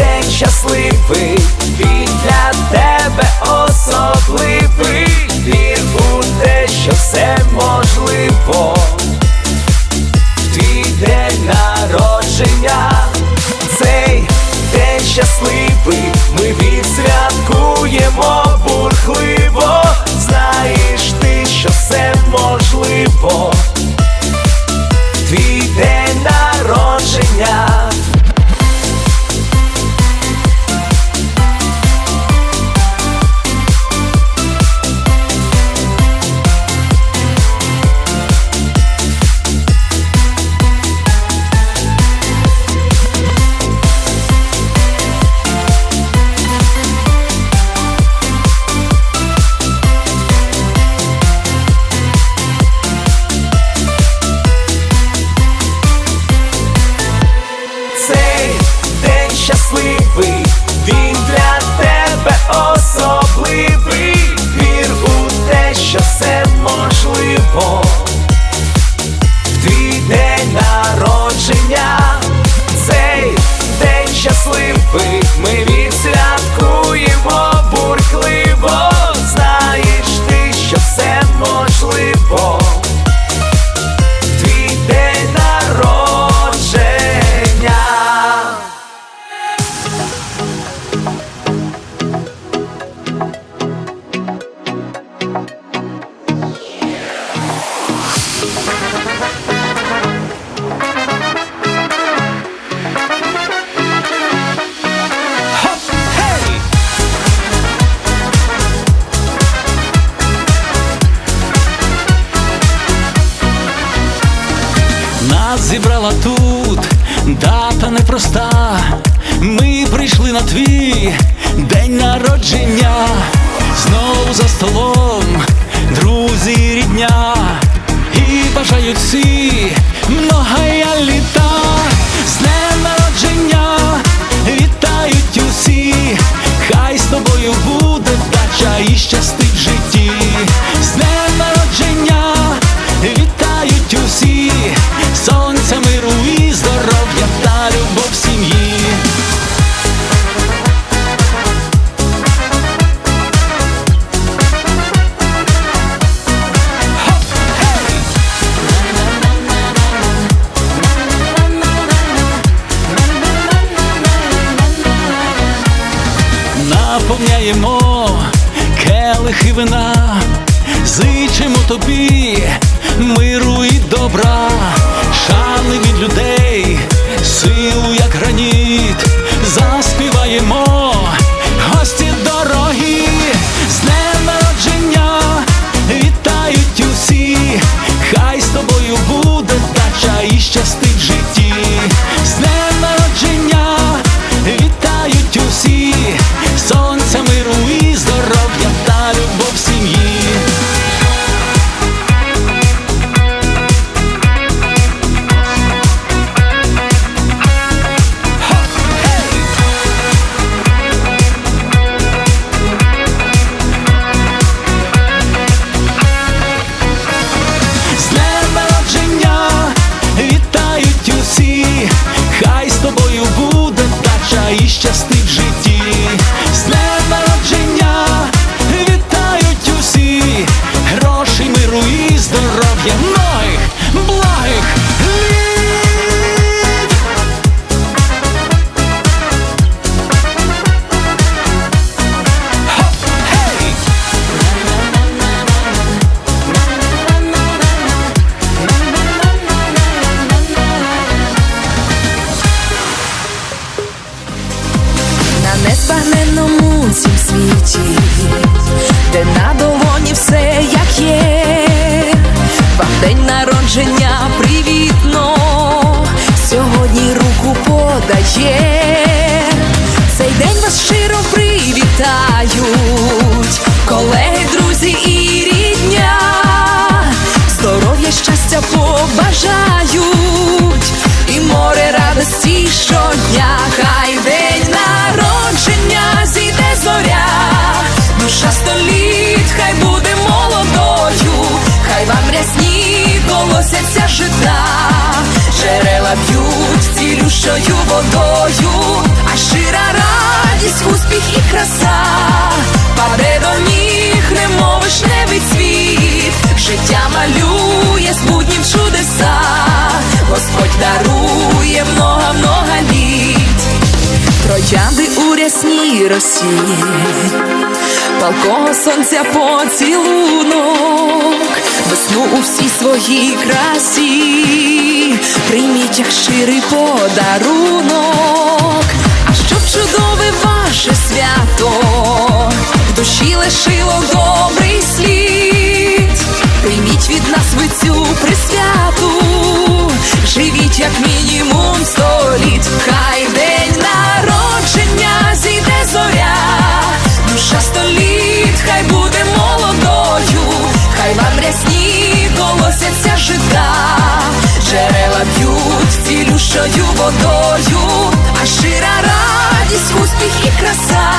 день щасливий, він для тебе особливий. Вір у те, що все можливо. Твій день народження, цей день щасливий, ми відсвяткуємо бурхливо. Знаєш ти, що все можливо. Твій день народження. Вір у те, що все можливо. Нас зібрала тут дата непроста. Ми прийшли на твій день народження. Знову за столом, друзі, рідня. І бажають всі літа. З наповняємо келихи вина, зичимо тобі миру і добра, шани від людей, силу як граніт, заспіваємо, гості де на долоні все як є, вам день народження привітно, сьогодні руку подає, б'ють водою, а щира радість, успіх і краса, паде до ніг, немов вишневий цвіт, життя малює з чудеса, Господь дарує много-много літ. Троянди у рясній росі, палкого сонця поцілунок, весну у всій своїй красі, прийміть як щирий подарунок, а щоб чудове ваше свято, в душі лишило добрий слід, джерела б'ють цілющою водою, а шира радість, успіх і краса,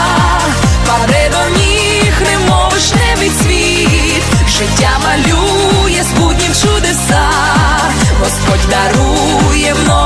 паде до ніг, немов вишневий світ, життя малює, збуднів чудеса, Господь дарує мною.